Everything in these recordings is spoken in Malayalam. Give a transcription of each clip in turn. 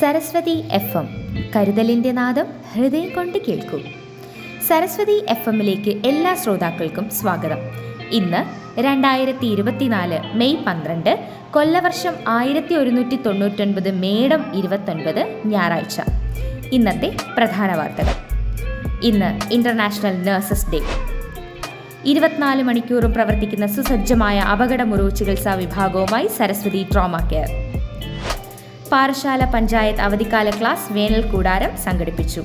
സരസ്വതി എഫ് എം കരുതലിന്റെ നാദം ഹൃദയം കൊണ്ട് കേൾക്കൂ. സരസ്വതി എഫ് എമ്മിലേക്ക് എല്ലാ ശ്രോതാക്കൾക്കും സ്വാഗതം. ഇന്ന് രണ്ടായിരത്തി ഇരുപത്തിനാല് മെയ് പന്ത്രണ്ട് കൊല്ലവർഷം ആയിരത്തി ഒരുന്നൂറ്റി തൊണ്ണൂറ്റൊൻപത് മേടം ഇരുപത്തൊൻപത് ഞായറാഴ്ച. ഇന്നത്തെ പ്രധാന വാർത്തകൾ. ഇന്ന് ഇന്റർനാഷണൽ നഴ്സസ് ഡേ ഇരുപത്തിനാല് മണിക്കൂറും പ്രവർത്തിക്കുന്ന സുസജ്ജമായ അപകടമുറിവ് ചികിത്സാ വിഭാഗവുമായി സരസ്വതി ട്രോമ കെയർ. പാറശാല പഞ്ചായത്ത് അവധിക്കാല ക്ലാസ് വേനൽ കൂടാരം സംഘടിപ്പിച്ചു.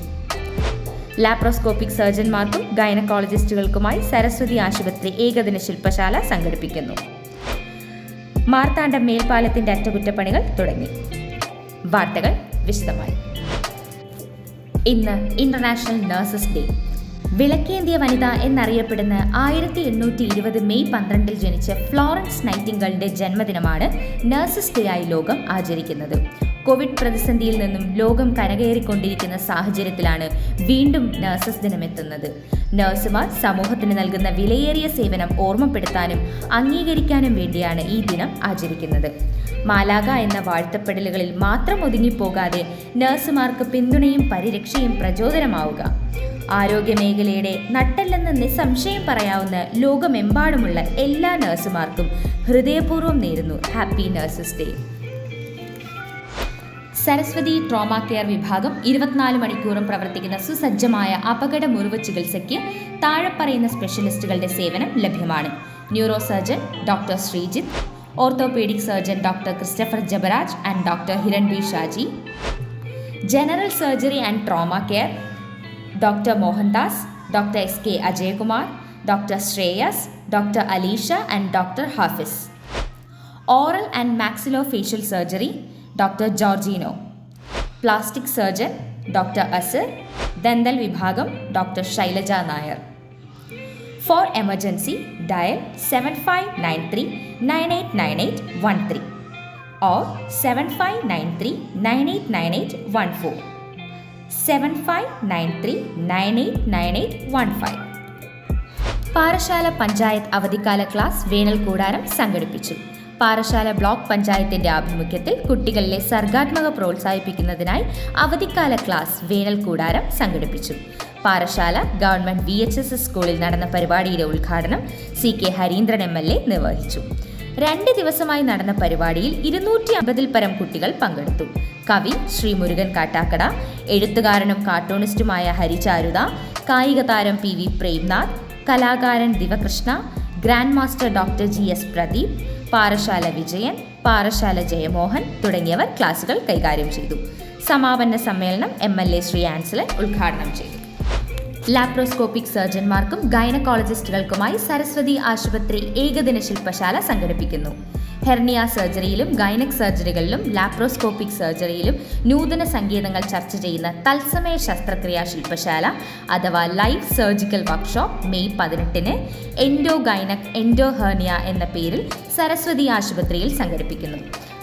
ലാപ്രോസ്കോപ്പിക് സർജൻമാർക്കും ഗൈനക്കോളജിസ്റ്റുകൾക്കുമായി സരസ്വതി ആശുപത്രി ഏകദിന ശില്പശാല സംഘടിപ്പിക്കുന്നു. മാർത്താണ്ഡം മേൽപ്പാലത്തിന്റെ അറ്റകുറ്റപ്പണികൾ തുടങ്ങി. വാർത്തകൾ വിശദമായി. ഇന്ന് ഇന്റർനാഷണൽ നഴ്സസ് ഡേ വിളക്കേന്ത്യ വനിത എന്നറിയപ്പെടുന്ന ആയിരത്തി എണ്ണൂറ്റി ഇരുപത് മെയ് പന്ത്രണ്ടിൽ ജനിച്ച ഫ്ലോറൻസ് നൈറ്റിംഗളുടെ ജന്മദിനമാണ് നഴ്സസ് ഡേ ആയി ലോകം ആചരിക്കുന്നത്. കോവിഡ് പ്രതിസന്ധിയിൽ നിന്നും ലോകം കരകയറിക്കൊണ്ടിരിക്കുന്ന സാഹചര്യത്തിലാണ് വീണ്ടും നഴ്സസ് ദിനം എത്തുന്നത് നഴ്സുമാർ സമൂഹത്തിന് നൽകുന്ന വിലയേറിയ സേവനം ഓർമ്മപ്പെടുത്താനും അംഗീകരിക്കാനും വേണ്ടിയാണ് ഈ ദിനം ആചരിക്കുന്നത്. മാലാക എന്ന വാഴ്ത്തപ്പെടലുകളിൽ മാത്രം ഒതുങ്ങിപ്പോകാതെ നഴ്സുമാർക്ക് പിന്തുണയും പരിരക്ഷയും പ്രചോദനമാവുക. ആരോഗ്യമേഖലയുടെ നട്ടല്ലെന്ന് നിസ്സംശയം പറയാവുന്ന ലോകമെമ്പാടുമുള്ള എല്ലാ നഴ്സുമാർക്കും ഹൃദയപൂർവം നേരുന്നു happy nurses day Saraswati trauma care വിഭാഗം ഇരുപത്തിനാല് മണിക്കൂറും പ്രവർത്തിക്കുന്ന സുസജ്ജമായ അപകട മുറിവ് ചികിത്സയ്ക്ക് താഴെ പറയുന്ന സ്പെഷ്യലിസ്റ്റുകളുടെ സേവനം ലഭ്യമാണ്. Neuro surgeon doctor Sreejith orthopaedic surgeon doctor Christopher Jebaraj and doctor Hiran B Shaji general surgery and trauma care doctor Mohandas doctor S K Ajayakumar doctor Shreyas doctor Alisha and doctor Hafiz. Oral and maxillofacial surgery doctor Georgino. Plastic surgeon doctor Azar dental വിഭാഗം doctor Shailaja Nair. For emergency dial seven five nine three nine eight nine eight one three or seven five nine three nine eight nine eight one four seven five nine three nine eight nine eight one five Parassala panchayat അവധിക്കാല ക്ലാസ് വേനൽ കൂടാരം സംഘടിപ്പിച്ചു. പാറശാല ബ്ലോക്ക് പഞ്ചായത്തിന്റെ ആഭിമുഖ്യത്തിൽ കുട്ടികളിലെ സർഗാത്മക പ്രോത്സാഹിപ്പിക്കുന്നതിനായി അവധിക്കാല ക്ലാസ് വേനൽ കൂടാരം സംഘടിപ്പിച്ചു. Parassala government V H S S സ്കൂളിൽ നടന്ന പരിപാടിയുടെ ഉദ്ഘാടനം C K Harindran M L A നിർവഹിച്ചു. രണ്ട് ദിവസമായി നടന്ന പരിപാടിയിൽ ഇരുന്നൂറ്റി അമ്പതിൽ പരം കുട്ടികൾ പങ്കെടുത്തു. കവി ശ്രീ മുരുകൻ കാട്ടാക്കട എഴുത്തുകാരനും കാർട്ടൂണിസ്റ്റുമായ ഹരിചാരുത കായിക താരം പി വി പ്രേംനാഥ് കലാകാരൻ Divakrishna grand master doctor G S Pradeep Parassala Vijayan Parassala Jayamohan തുടങ്ങിയവർ ക്ലാസുകൾ കൈകാര്യം ചെയ്തു. സമാപന സമ്മേളനം M L A Shri Ansalan ഉദ്ഘാടനം ചെയ്തു. ലാപ്രോസ്കോപ്പിക് സർജൻമാർക്കും ഗൈനക്കോളജിസ്റ്റുകൾക്കുമായി സരസ്വതി ആശുപത്രി ഏകദിന ശില്പശാല സംഘടിപ്പിക്കുന്നു. ഹെർണിയ സർജറിയിലും ഗൈനക് സർജറികളിലും ലാപ്രോസ്കോപ്പിക് സർജറിയിലും നൂതന സങ്കേതങ്ങൾ ചർച്ച ചെയ്യുന്ന തത്സമയ ശസ്ത്രക്രിയാ ശില്പശാല അഥവാ ലൈവ് സർജിക്കൽ വർക്ക്ഷോപ്പ് മെയ് പതിനെട്ടിന് എൻഡോ ഗൈനക് എൻഡോ ഹെർണിയ എന്ന പേരിൽ സരസ്വതി ആശുപത്രിയിൽ സംഘടിപ്പിക്കുന്നു.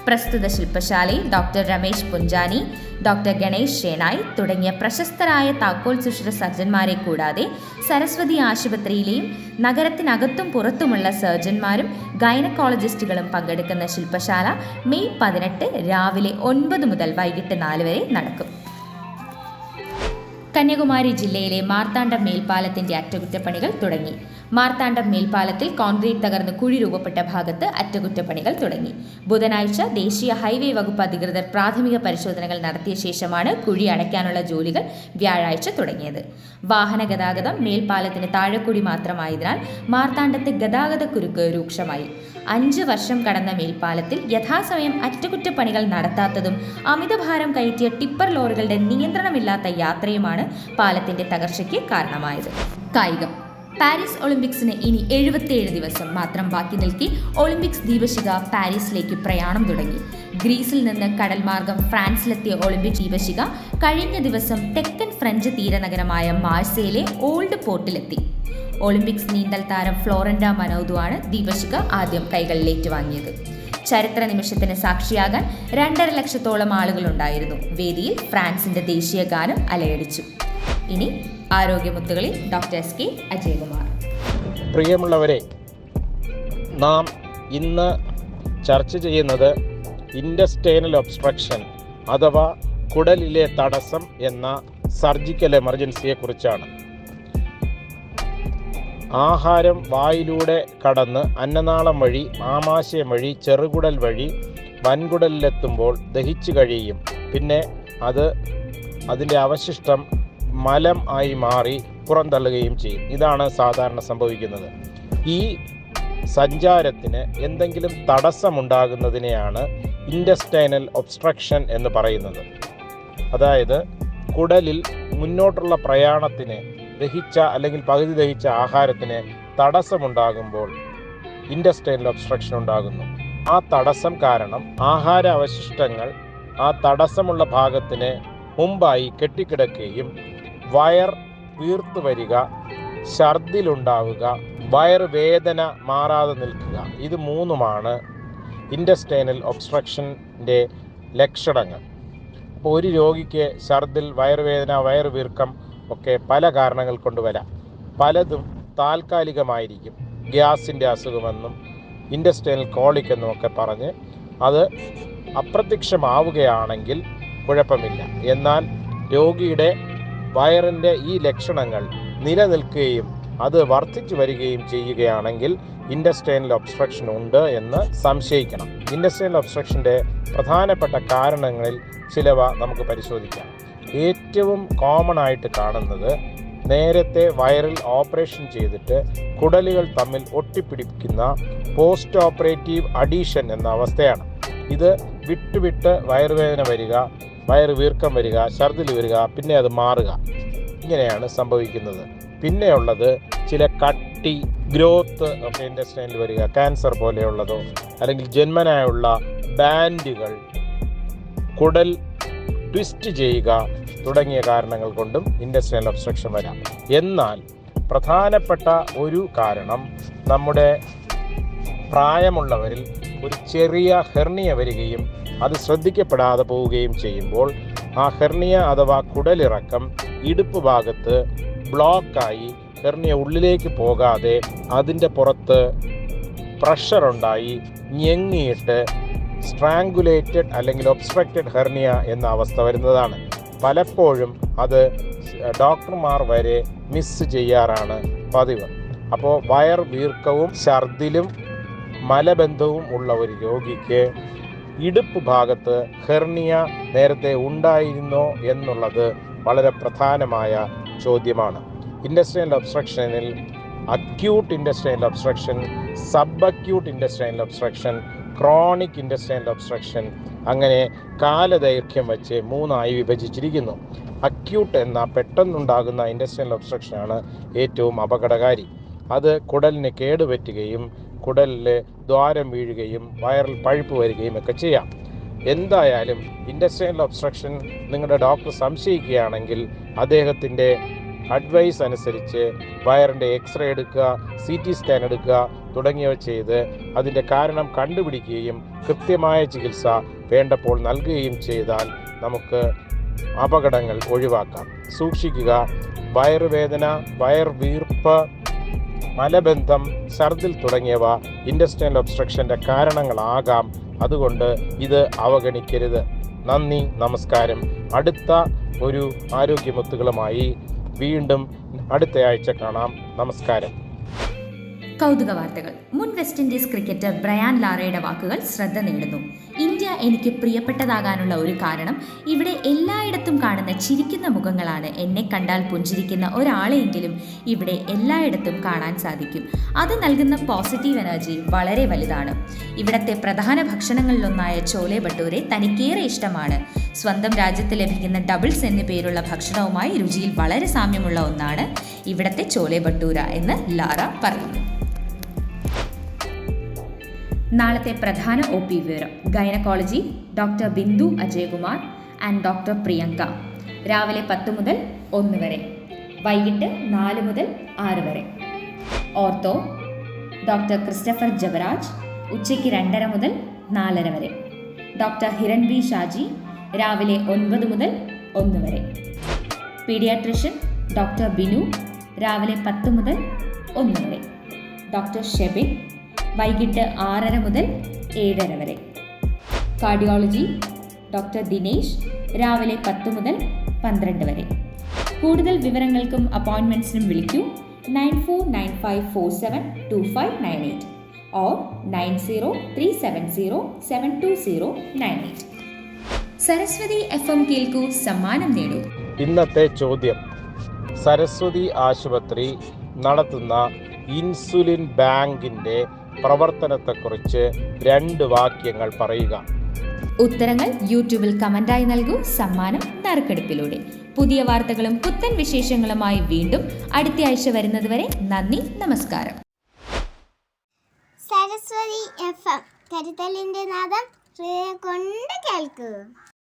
പ്രസ്തുത ശില്പശാലയിൽ ഡോക്ടർ രമേശ് പുഞ്ചാനി ഡോക്ടർ ഗണേഷ് ഷേനായ് തുടങ്ങിയ പ്രശസ്തരായ താക്കോൽ സുഷിര സർജന്മാരെ കൂടാതെ സരസ്വതി ആശുപത്രിയിലെയും നഗരത്തിനകത്തും പുറത്തുമുള്ള സർജന്മാരും ഗൈനക്കോളജിസ്റ്റുകളും പങ്കെടുക്കുന്ന ശില്പശാല മെയ് പതിനെട്ട് രാവിലെ ഒൻപത് മുതൽ വൈകിട്ട് നാല് വരെ നടക്കും. കന്യാകുമാരി ജില്ലയിലെ മാർത്താണ്ഡം മേൽപ്പാലത്തിന്റെ അറ്റകുറ്റപ്പണികൾ തുടങ്ങി. മാർത്താണ്ഡം മേൽപ്പാലത്തിൽ കോൺക്രീറ്റ് തകർന്ന് കുഴി രൂപപ്പെട്ട ഭാഗത്ത് അറ്റകുറ്റപ്പണികൾ തുടങ്ങി. ബുധനാഴ്ച ദേശീയ ഹൈവേ വകുപ്പ് അധികൃതർ പ്രാഥമിക പരിശോധനകൾ നടത്തിയ ശേഷമാണ് കുഴി അടയ്ക്കാനുള്ള ജോലികൾ വ്യാഴാഴ്ച തുടങ്ങിയത്. വാഹന ഗതാഗതം മേൽപ്പാലത്തിന് താഴെക്കൂടി മാത്രമായതിനാൽ മാർത്താണ്ഡത്തെ ഗതാഗത കുരുക്ക് രൂക്ഷമായി. അഞ്ച് വർഷം കടന്ന മേൽപ്പാലത്തിൽ യഥാസമയം അറ്റകുറ്റപ്പണികൾ നടത്താത്തതും അമിതഭാരം കയറ്റിയ ടിപ്പർ ലോറികളുടെ നിയന്ത്രണമില്ലാത്ത യാത്രയുമാണ് പാലത്തിന്റെ തകർച്ചയ്ക്ക് കാരണമായത്. കായികം. പാരീസ് ഒളിമ്പിക്സിന് ഇനി എഴുപത്തിയേഴ് ദിവസം മാത്രം ബാക്കി നിൽക്കി ഒളിമ്പിക്സ് ദീപശിക പാരീസിലേക്ക് പ്രയാണം തുടങ്ങി. ഗ്രീസിൽ നിന്ന് കടൽമാർഗം ഫ്രാൻസിലെത്തിയ ഒളിമ്പിക് ദീപശിക കഴിഞ്ഞ ദിവസം തെക്കൻ ഫ്രഞ്ച് തീരനഗരമായ മാഴ്സയിലെ ഓൾഡ് പോർട്ടിലെത്തി. ഒളിമ്പിക്സ് നീന്തൽ താരം ഫ്ലോറൻഡ മനോദുവാണ് ദീപശിഖ ആദ്യം കൈകളിലേറ്റ് വാങ്ങിയത്. ചരിത്ര നിമിഷത്തിന് സാക്ഷിയാകാൻ രണ്ടര ലക്ഷത്തോളം ആളുകളുണ്ടായിരുന്നു. വേദിയിൽ ഫ്രാൻസിന്റെ ദേശീയ ഗാനം അലയടിച്ചു. ഇനി ആരോഗ്യമുത്തുകളിൽ ഡോക്ടർ എസ് കെ അജയകുമാർ. പ്രിയമുള്ളവരെ നാം ഇന്ന് ചർച്ച ചെയ്യുന്നത് ഇൻഡസ്റ്റൈനൽ ഒബ്സ്ട്രക്ഷൻ അഥവാ കുടലിലെ തടസ്സം എന്ന സർജിക്കൽ എമർജൻസിയെ കുറിച്ചാണ് ആഹാരം വായിലൂടെ കടന്ന് അന്നനാളം വഴി ആമാശയം വഴി ചെറുകുടൽ വഴി വൻകുടലിലെത്തുമ്പോൾ ദഹിച്ചു കഴിയും. പിന്നെ അത് അതിന്റെ അവശിഷ്ടം മലം ആയി മാറി പുറന്തള്ളുകയും ചെയ്യും. ഇതാണ് സാധാരണ സംഭവിക്കുന്നത്. ഈ സഞ്ചാരത്തിന് എന്തെങ്കിലും തടസ്സമുണ്ടാകുന്നതിനെയാണ് ഇൻഡസ്റ്റൈനൽ ഒബ്സ്ട്രക്ഷൻ എന്ന് പറയുന്നത്. അതായത് കുടലിൽ മുന്നോട്ടുള്ള പ്രയാണത്തിന് ദഹിച്ച അല്ലെങ്കിൽ പകുതി ദഹിച്ച ആഹാരത്തിന് തടസ്സമുണ്ടാകുമ്പോൾ ഇൻഡസ്ട്രിയൽ ഒബ്സ്ട്രക്ഷൻ ഉണ്ടാകുന്നു. ആ തടസ്സം കാരണം ആഹാര അവശിഷ്ടങ്ങൾ ആ തടസ്സമുള്ള ഭാഗത്തിന് മുമ്പായി കെട്ടിക്കിടക്കുകയും വയർ വീർത്തു വരിക ഛർദിലുണ്ടാവുക വേദന മാറാതെ നിൽക്കുക. ഇത് മൂന്നുമാണ് ഇൻഡസ്റ്റൈനൽ ഒബ്സ്ട്രക്ഷന്റെ ലക്ഷണങ്ങൾ. അപ്പോൾ ഒരു രോഗിക്ക് ഛർദിൽ വയർ വയറുവീർക്കം ഒക്കെ പല കാരണങ്ങൾ കൊണ്ട് വരാം. പലതും താൽക്കാലികമായിരിക്കും. ഗ്യാസിന്റെ അസുഖമെന്നും ഇൻഡസ്ട്രിയൽ കോളിക് എന്നും ഒക്കെ പറഞ്ഞ് അത് അപ്രത്യക്ഷമാവുകയാണെങ്കിൽ കുഴപ്പമില്ല. എന്നാൽ രോഗിയുടെ വയറിന്റെ ഈ ലക്ഷണങ്ങൾ നിലനിൽക്കുകയും അത് വർദ്ധിച്ചു വരികയും ചെയ്യുകയാണെങ്കിൽ ഇൻഡസ്ട്രിയൽ ഒബ്സ്ട്രക്ഷൻ ഉണ്ട് എന്ന് സംശയിക്കണം. ഇൻഡസ്ട്രിയൽ ഒബ്സ്ട്രക്ഷന്റെ പ്രധാനപ്പെട്ട കാരണങ്ങളിൽ ചിലവ നമുക്ക് പരിശോധിക്കാം. ഏറ്റവും കോമൺ ആയിട്ട് കാണുന്നത് നേരത്തെ വയറിൽ ഓപ്പറേഷൻ ചെയ്തിട്ട് കുടലുകൾ തമ്മിൽ ഒട്ടിപ്പിടിക്കുന്ന പോസ്റ്റ് ഓപ്പറേറ്റീവ് അഡീഷൻ എന്ന അവസ്ഥയാണ്. ഇത് വിട്ടുവിട്ട് വയറുവേദന വരിക വയറ് വീർക്കം വരിക ഛർദിൽ വരിക പിന്നെ അത് മാറുക. ഇങ്ങനെയാണ് സംഭവിക്കുന്നത്. പിന്നെയുള്ളത് ചില കട്ടി ഗ്രോത്ത് ഒക്കെ ഇൻഡസ്ട്രിയിൽ വരിക ക്യാൻസർ പോലെയുള്ളതോ അല്ലെങ്കിൽ ജന്മനായുള്ള ബാൻഡുകൾ കുടൽ ട്വിസ്റ്റ് ചെയ്യുക തുടങ്ങിയ കാരണങ്ങൾ കൊണ്ടും ഇൻഡസ്ട്രിയൽ ഒബ്സ്ട്രക്ഷൻ വരാം. എന്നാൽ പ്രധാനപ്പെട്ട ഒരു കാരണം നമ്മുടെ പ്രായമുള്ളവരിൽ ഒരു ചെറിയ ഹെർണിയ വരികയും അത് ശ്രദ്ധിക്കപ്പെടാതെ പോവുകയും ചെയ്യുമ്പോൾ ആ ഹെർണിയ അഥവാ കുടലിറക്കം ഇടുപ്പ് ഭാഗത്ത് ബ്ലോക്കായി ഹെർണിയ ഉള്ളിലേക്ക് പോകാതെ അതിന്റെ പുറത്ത് പ്രഷറുണ്ടായി ഞെങ്ങിയിട്ട് സ്ട്രാങ്കുലേറ്റഡ് അല്ലെങ്കിൽ ഒബ്സ്ട്രക്റ്റഡ് ഹെർണിയ എന്ന അവസ്ഥ വരുന്നതാണ്. പലപ്പോഴും അത് ഡോക്ടർമാർ വരെ മിസ് ചെയ്യാറാണ് പതിവ്. അപ്പോൾ വയർ വീർക്കവും ഛർദിലും മലബന്ധവും ഉള്ള ഒരു രോഗിക്ക് ഇടുപ്പ് ഭാഗത്ത് ഹെർണിയ നേരത്തെ ഉണ്ടായിരുന്നോ എന്നുള്ളത് വളരെ പ്രധാനമായ ചോദ്യമാണ്. Industrial ഒബ്സ്ട്രക്ഷനിൽ acute industrial obstruction sub acute industrial obstruction chronic industrial obstruction അങ്ങനെ കാലദൈർഘ്യം വെച്ച് മൂന്നായി വിഭജിച്ചിരിക്കുന്നു. അക്യൂട്ട് എന്ന പെട്ടെന്നുണ്ടാകുന്ന ഇൻഡസ്ട്രിയൽ ഒബ്സ്ട്രക്ഷനാണ് ഏറ്റവും അപകടകാരി. അത് കുടലിന് കേടുപറ്റുകയും കുടലിൽ ദ്വാരം വീഴുകയും വയറിൽ പഴുപ്പ് വരികയും ഒക്കെ ചെയ്യാം. എന്തായാലും ഇൻഡസ്ട്രിയൽ ഒബ്സ്ട്രക്ഷൻ നിങ്ങളുടെ ഡോക്ടർ സംശയിക്കുകയാണെങ്കിൽ അദ്ദേഹത്തിന്റെ അഡ്വൈസ് അനുസരിച്ച് വയറിന്റെ എക്സ്റേ എടുക്കുക സി ടി സ്കാൻ എടുക്കുക തുടങ്ങിയവ ചെയ്ത് അതിന്റെ കാരണം കണ്ടുപിടിക്കുകയും കൃത്യമായ ചികിത്സ വേണ്ടപ്പോൾ നൽകുകയും ചെയ്താൽ നമുക്ക് അപകടങ്ങൾ ഒഴിവാക്കാം. സൂക്ഷിക്കുക. വയറുവേദന വയർ വീർപ്പ് മലബന്ധം ഛർദിൽ തുടങ്ങിയവ ഇൻഡസ്ട്രിയൽ ഒബ്സ്ട്രക്ഷന്റെ കാരണങ്ങളാകാം. അതുകൊണ്ട് ഇത് അവഗണിക്കരുത്. നന്ദി നമസ്കാരം. അടുത്ത ഒരു ആരോഗ്യമുത്തുകളുമായി വീണ്ടും അടുത്ത ആഴ്ച കാണാം. നമസ്കാരം. കൗതുക വാർത്തകൾ മുൻ വെസ്റ്റ് ഇൻഡീസ് ക്രിക്കറ്റർ ബ്രയാൻ ലാറയുടെ വാക്കുകൾ ശ്രദ്ധ നേടുന്നു. ഇന്ത്യ എനിക്ക് പ്രിയപ്പെട്ടതാകാനുള്ള ഒരു കാരണം ഇവിടെ എല്ലായിടത്തും കാണുന്ന ചിരിക്കുന്ന മുഖങ്ങളാണ് എന്നെ കണ്ടാൽ പുഞ്ചിരിക്കുന്ന ഒരാളെയെങ്കിലും ഇവിടെ എല്ലായിടത്തും കാണാൻ സാധിക്കും. അത് നൽകുന്ന പോസിറ്റീവ് എനർജി വളരെ വലുതാണ്. ഇവിടത്തെ പ്രധാന ഭക്ഷണങ്ങളിലൊന്നായ ചോലെ ഭട്ടൂരെ തനിക്കേറെ ഇഷ്ടമാണ്. സ്വന്തം രാജ്യത്ത് ലഭിക്കുന്ന ഡബിൾസ് എന്ന പേരുള്ള ഭക്ഷണവുമായി രുചിയിൽ വളരെ സാമ്യമുള്ള ഒന്നാണ് ഇവിടത്തെ ചോലെ ഭട്ടൂര എന്ന് ലാറ പറയുന്നു. നാളത്തെ പ്രധാന ഒ പി വിവരം. Gynaecology doctor Bindu Ajayakumar and doctor Priyanka. രാവിലെ പത്ത് മുതൽ ഒന്ന് വരെ. വൈകിട്ട് നാല് മുതൽ ആറ് വരെ. ഓർത്തോ ഡോക്ടർ ക്രിസ്റ്റഫർ ജബരാജ് ഉച്ചയ്ക്ക് രണ്ടര മുതൽ നാലര വരെ. ഡോക്ടർ ഹിരൺ ബി ഷാജി രാവിലെ ഒൻപത് മുതൽ ഒന്ന് വരെ. പീഡിയാട്രിഷ്യൻ ഡോക്ടർ ബിനു രാവിലെ പത്ത് മുതൽ ഒന്ന് വരെ. ഡോക്ടർ ഷെബിൻ വൈകിട്ട് ആറര മുതൽ ഏഴര വരെ. കാർഡിയോളജി ഡോക്ടർ ദിനേശ് രാവിലെ പത്ത് മുതൽ പന്ത്രണ്ട് വരെ. കൂടുതൽ വിവരങ്ങൾക്കും അപ്പോയിൻമെന്റ്സിനും വിളിക്കൂ nine four nine five four seven two five nine eight or nine zero three seven zero seven two zero nine eight. Saraswati F M കേൾക്കൂ സമ്മാനം നേടൂ. ഇന്നത്തെ ചോദ്യം. സരസ്വതി ആശുപത്രി നടത്തുന്ന ഇൻസുലിൻ ബാങ്കിന്റെ പ്രവർത്തനത്തെക്കുറിച്ച് രണ്ട് വാക്യങ്ങൾ പറയുക. ഉത്തരങ്ങൾ യൂട്യൂബിൽ കമന്റായി നൽകൂ സമ്മാനം നറുക്കെടുപ്പിലൂടെ. പുതിയ വാർത്തകളും പുത്തൻ വിശേഷങ്ങളുമായി വീണ്ടും അടുത്ത ആഴ്ച വരുന്നതുവരെ നന്ദി നമസ്കാരം. സരസ്വതി എഫ് എം കരുതലിന്റെ നാദം കൊണ്ട് കേൾക്കൂ.